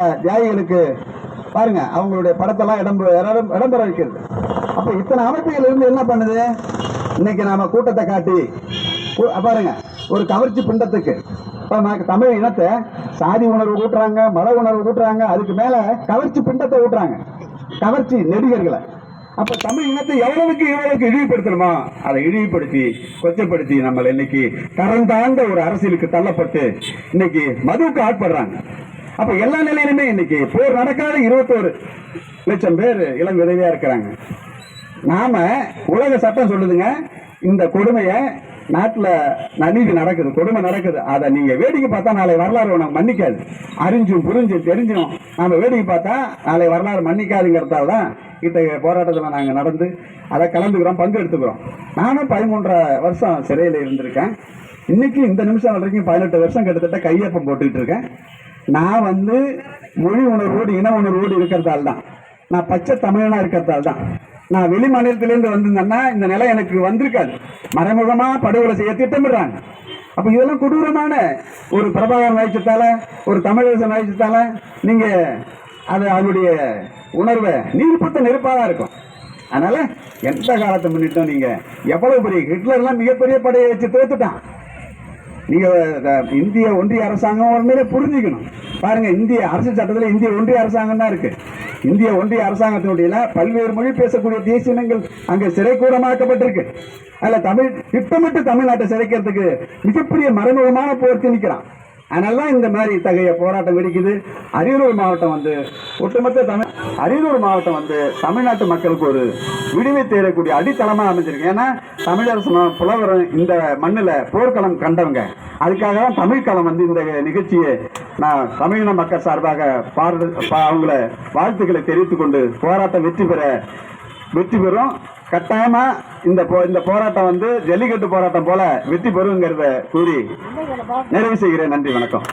தியாகிகளுக்கு பாருங்க அவங்களுடைய படத்தெல்லாம் இடம் இடம்பெற வைக்கிறது. அப்ப இத்தனை அமைப்புகள் இருந்து என்ன பண்ணுது? இன்னைக்கு நாம கூட்டத்தை காட்டி பாருங்க ஒரு கவர்ச்சி பிண்டத்துக்கு. தமிழ் இனத்தை சாதி உணர்வு ஊட்டுறாங்க மத உணர்வு ஊட்டுறாங்க அதுக்கு மேல கவர்ச்சி பிண்டத்தை ஊட்டுறாங்க. கவர்ச்சி நெடிகர்களை. அப்ப தமிழ் இனத்தை எவ்வளவுக்கு எவ்வளவுக்கு இழிவுபடுத்தணுமா அதை இழிவுபடுத்தி கொச்சப்படுத்தி நம்மளை இன்னைக்கு தரம் தாழ்ந்த ஒரு அரசியலுக்கு தள்ளப்பட்டு இன்னைக்கு மதுவுக்கு ஆட்படுறாங்க. அப்ப எல்லா நிலையிலுமே இன்னைக்கு போர் நடக்காத இருபத்தோரு லட்சம் பேர் இளம் விதவியா இருக்கிறாங்க. நாம உலக சட்டம் சொல்லுதுங்க இந்த கொடுமையை நாட்டில் நநீதி நடக்குது கொடுமை நடக்குது. அதை நீங்க வேடிக்கை பார்த்தா நாளை வரலாறு உனக்கு மன்னிக்காது. அறிஞ்சும் புரிஞ்சும் தெரிஞ்சும். நாம வேடிக்கை பார்த்தா நாளை வரலாறு மன்னிக்காதுங்கிறதால தான் இத்தகைய போராட்டத்தில் நாங்கள் நடந்து அதை கலந்துக்கிறோம் பங்கு எடுத்துக்கிறோம் நானும் பதிமூன்றரை வருஷம் சிறையில் இருந்திருக்கேன். இன்னைக்கு இந்த நிமிஷம் வரைக்கும் பதினெட்டு வருஷம் கிட்டத்தட்ட கையொப்பம் போட்டுக்கிட்டு இருக்கேன். நான் வந்து மொழி உணர்வோடு இன உணர்வோடு இருக்கிறதால தான். நான் பச்சை தமிழனா இருக்கிறதால தான். நான் வெளி மாநிலத்திலேருந்து வந்திருந்தேன்னா இந்த நிலை எனக்கு வந்திருக்காது. மறைமுகமா படுகொலை செய்ய திட்டமிடுறாங்க. அப்ப இதெல்லாம் கொடூரமான ஒரு பிரபாகரன் வாய்ச்சத்தால ஒரு தமிழரசன் வாய்ச்சத்தால நீங்க அது அவனுடைய உணர்வை நீர்ப்பத்த நெருப்பாக இருக்கும். அதனால எந்த காலத்தை முன்னிட்டும் நீங்க எவ்வளவு பெரிய ஹிட்லர்லாம் மிகப்பெரிய படையை வச்சு தோத்துட்டான் நீங்க இந்திய ஒன்றிய அரசாங்கம் உண்மையிலே புரிஞ்சுக்கணும். பாருங்க இந்திய அரசு சட்டத்தில் இந்திய ஒன்றிய அரசாங்கம் தான் இருக்கு. இந்திய ஒன்றிய அரசாங்கத்தினுடைய பல்வேறு மொழி பேசக்கூடிய தேசிய இனங்கள் அங்க சிறைக்கூடமாக்கப்பட்டிருக்கு. அதுல தமிழ் திட்டமிட்டு தமிழ்நாட்டை சிறைக்கிறதுக்கு மிகப்பெரிய மறைமுகமான போர் திணிக்கிறான் அதனால்தான் இந்த மாதிரி இத்தகைய போராட்டம் வெடிக்குது. அரியலூர் மாவட்டம் வந்து ஒட்டுமொத்த தமிழ் அரியலூர் மாவட்டம் வந்து தமிழ்நாட்டு மக்களுக்கு ஒரு விடுவை தேரக்கூடிய அடித்தளமாக அமைஞ்சிருக்கு. ஏன்னா தமிழரசு புலவரும் இந்த மண்ணில் போர்க்களம் கண்டவங்க. அதுக்காக தான் தமிழ்களம் வந்து இந்த நிகழ்ச்சியை நான் தமிழின மக்கள் சார்பாக பாராட்டு அவங்கள வாழ்த்துக்களை தெரிவித்துக் கொண்டு போராட்டம் வெற்றி பெற வெற்றி பெறும். கட்டாயமா இந்த போ இந்த போராட்டம் வந்து ஜல்லிக்கட்டு போராட்டம் போல வெற்றி பெறுங்கிறத கூறி நிறைவு செய்கிறேன். நன்றி வணக்கம்.